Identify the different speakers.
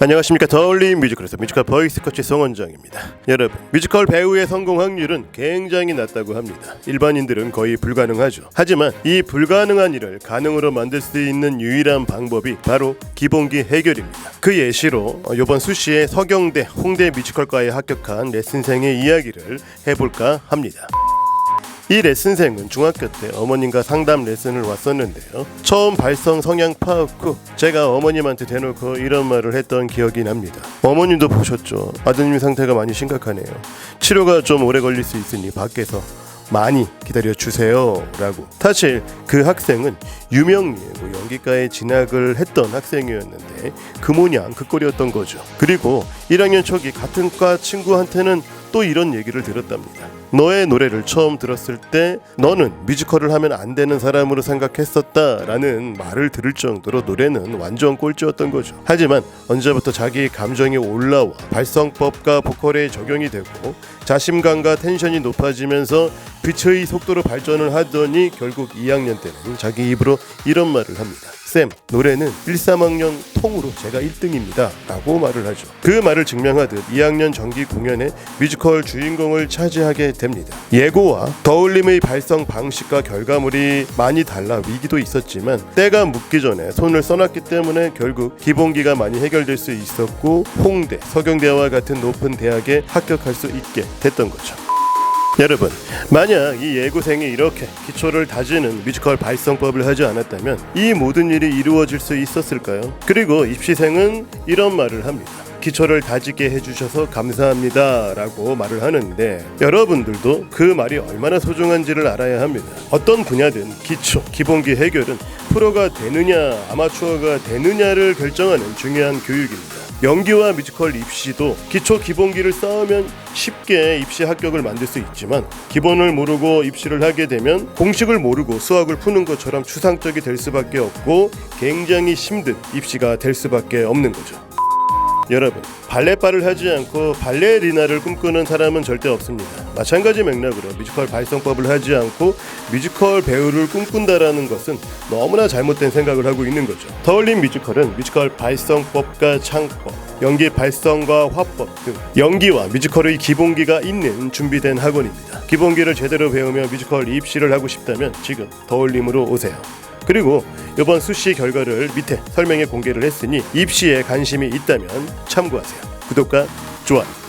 Speaker 1: 안녕하십니까. 더올림 뮤지컬에서 뮤지컬 보이스 코치 송원장입니다. 여러분 뮤지컬 배우의 성공 확률은 굉장히 낮다고 합니다. 일반인들은 거의 불가능하죠. 하지만 이 불가능한 일을 가능으로 만들 수 있는 유일한 방법이 바로 기본기 해결입니다. 그 예시로 어, 이번 수시에 서경대 홍대 뮤지컬과에 합격한 레슨생의 이야기를 해볼까 합니다 이 레슨생은 중학교 때 어머님과 상담 레슨을 왔었는데요. 처음 발성 성향 파악 후 제가 어머님한테 대놓고 이런 말을 했던 기억이 납니다. 어머님도 보셨죠. 아드님 상태가 많이 심각하네요. 치료가 좀 오래 걸릴 수 있으니 밖에서 많이 기다려 주세요 라고. 사실 그 학생은 유명 예고 연기과에 진학을 했던 학생이었는데 그 모양 그 꼴이었던 거죠. 그리고 1학년 초기 같은 과 친구한테는 또 이런 얘기를 들었답니다. 너의 노래를 처음 들었을 때 너는 뮤지컬을 하면 안 되는 사람으로 생각했었다라는 말을 들을 정도로 노래는 완전 꼴찌였던 거죠. 하지만 언제부터 자기 감정이 올라와 발성법과 보컬에 적용이 되고 자신감과 텐션이 높아지면서 빛의 속도로 발전을 하더니 결국 2학년 때는 자기 입으로 이런 말을 합니다. 쌤, 노래는 1, 3학년 통으로 제가 1등입니다. 라고 말을 하죠. 그 말을 증명하듯 2학년 정기 공연에 뮤지컬 주인공을 차지하게 됩니다. 예고와 더울림의 발성 방식과 결과물이 많이 달라 위기도 있었지만 때가 묻기 전에 손을 써놨기 때문에 결국 기본기가 많이 해결될 수 있었고 홍대, 서경대와 같은 높은 대학에 합격할 수 있게 됐던 거죠. 여러분, 만약 이 예고생이 이렇게 기초를 다지는 뮤지컬 발성법을 하지 않았다면 이 모든 일이 이루어질 수 있었을까요? 그리고 입시생은 이런 말을 합니다. 기초를 다지게 해주셔서 감사합니다 라고 말을 하는데 여러분들도 그 말이 얼마나 소중한지를 알아야 합니다. 어떤 분야든 기초, 기본기 해결은 프로가 되느냐 아마추어가 되느냐를 결정하는 중요한 교육입니다. 연기와 뮤지컬 입시도 기초 기본기를 쌓으면 쉽게 입시 합격을 만들 수 있지만 기본을 모르고 입시를 하게 되면 공식을 모르고 수학을 푸는 것처럼 추상적이 될 수밖에 없고 굉장히 힘든 입시가 될 수밖에 없는 거죠. 여러분 발레바를 하지 않고 발레리나를 꿈꾸는 사람은 절대 없습니다. 마찬가지 맥락으로 뮤지컬 발성법을 하지 않고 뮤지컬 배우를 꿈꾼다라는 것은 너무나 잘못된 생각을 하고 있는 거죠. 더울림 뮤지컬은 뮤지컬 발성법과 창법, 연기 발성과 화법 등 연기와 뮤지컬의 기본기가 있는 준비된 학원입니다. 기본기를 제대로 배우며 뮤지컬 입시를 하고 싶다면 지금 더울림으로 오세요. 그리고 이번 수시 결과를 밑에 설명에 공개를 했으니 입시에 관심이 있다면 참고하세요. 구독과 좋아요.